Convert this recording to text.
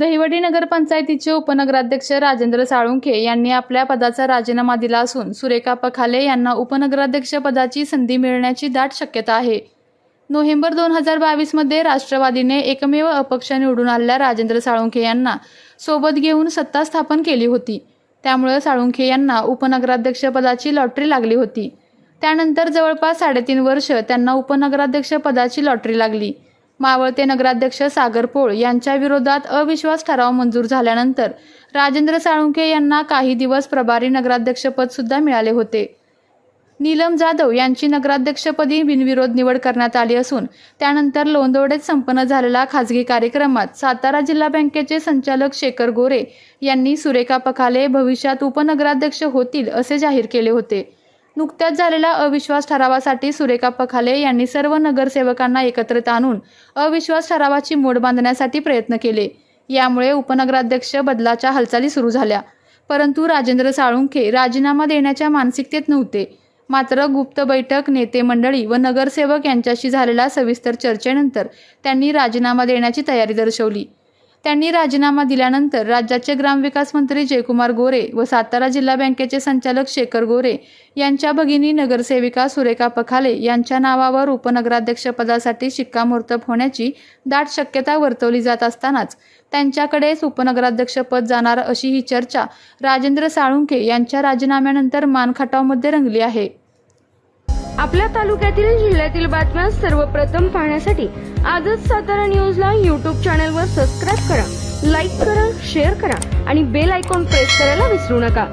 दहिवडी नगरपंचायतीचे उपनगराध्यक्ष राजेंद्र साळुंखे यांनी आपल्या पदाचा राजीनामा दिला असून सुरेखा पखाले यांना उपनगराध्यक्ष पदाची संधी मिळण्याची दाट शक्यता आहे. नोव्हेंबर दोन हजार बावीसमध्ये राष्ट्रवादीने एकमेव अपक्ष निवडून आलेल्या राजेंद्र साळुंखे यांना सोबत घेऊन सत्ता स्थापन केली होती. त्यामुळे साळुंखे यांना उपनगराध्यक्षपदाची लॉटरी लागली होती. त्यानंतर जवळपास साडेतीन वर्ष त्यांना उपनगराध्यक्ष पदाची लॉटरी लागली. मावळते नगराध्यक्ष सागर पोळ यांच्या विरोधात अविश्वास ठराव मंजूर झाल्यानंतर राजेंद्र साळुंके यांना काही दिवस प्रभारी नगराध्यक्षपद सुद्धा मिळाले होते. नीलम जाधव यांची नगराध्यक्षपदी बिनविरोध निवड करण्यात आली असून त्यानंतर लोंदवडेत संपन्न झालेल्या खासगी कार्यक्रमात सातारा जिल्हा बँकेचे संचालक शेखर गोरे यांनी सुरेखा पखाले भविष्यात उपनगराध्यक्ष होतील असे जाहीर केले होते. नुकत्याच झालेल्या अविश्वास ठरावासाठी सुरेखा पखाले यांनी सर्व नगरसेवकांना एकत्रित आणून अविश्वास ठरावाची मोड बांधण्यासाठी प्रयत्न केले. यामुळे उपनगराध्यक्ष बदलाच्या हालचाली सुरू झाल्या. परंतु राजेंद्र साळुंखे राजीनामा देण्याच्या मानसिकतेत नव्हते. मात्र गुप्त बैठक नेते मंडळी व नगरसेवक यांच्याशी झालेल्या सविस्तर चर्चेनंतर त्यांनी राजीनामा देण्याची तयारी दर्शवली. त्यांनी राजीनामा दिल्यानंतर राज्याचे ग्रामविकास मंत्री जयकुमार गोरे व सातारा जिल्हा बँकेचे संचालक शेखर गोरे यांच्या भगिनी नगरसेविका सुरेखा पखाले यांच्या नावावर उपनगराध्यक्षपदासाठी शिक्कामोर्तब होण्याची दाट शक्यता वर्तवली जात असतानाच त्यांच्याकडेच उपनगराध्यक्षपद जाणार अशी ही चर्चा राजेंद्र साळुंखे यांच्या राजीनाम्यानंतर मानखटावमध्ये रंगली आहे. आपल्या तालुक्यातील जिल्ह्यातील बातम्या सर्वप्रथम पाहण्यासाठी आजच सातारा न्यूजला यूट्यूब चॅनलवर सबस्क्राईब करा लाईक करा शेअर करा आणि बेल आयकॉन प्रेस करायला विसरू नका.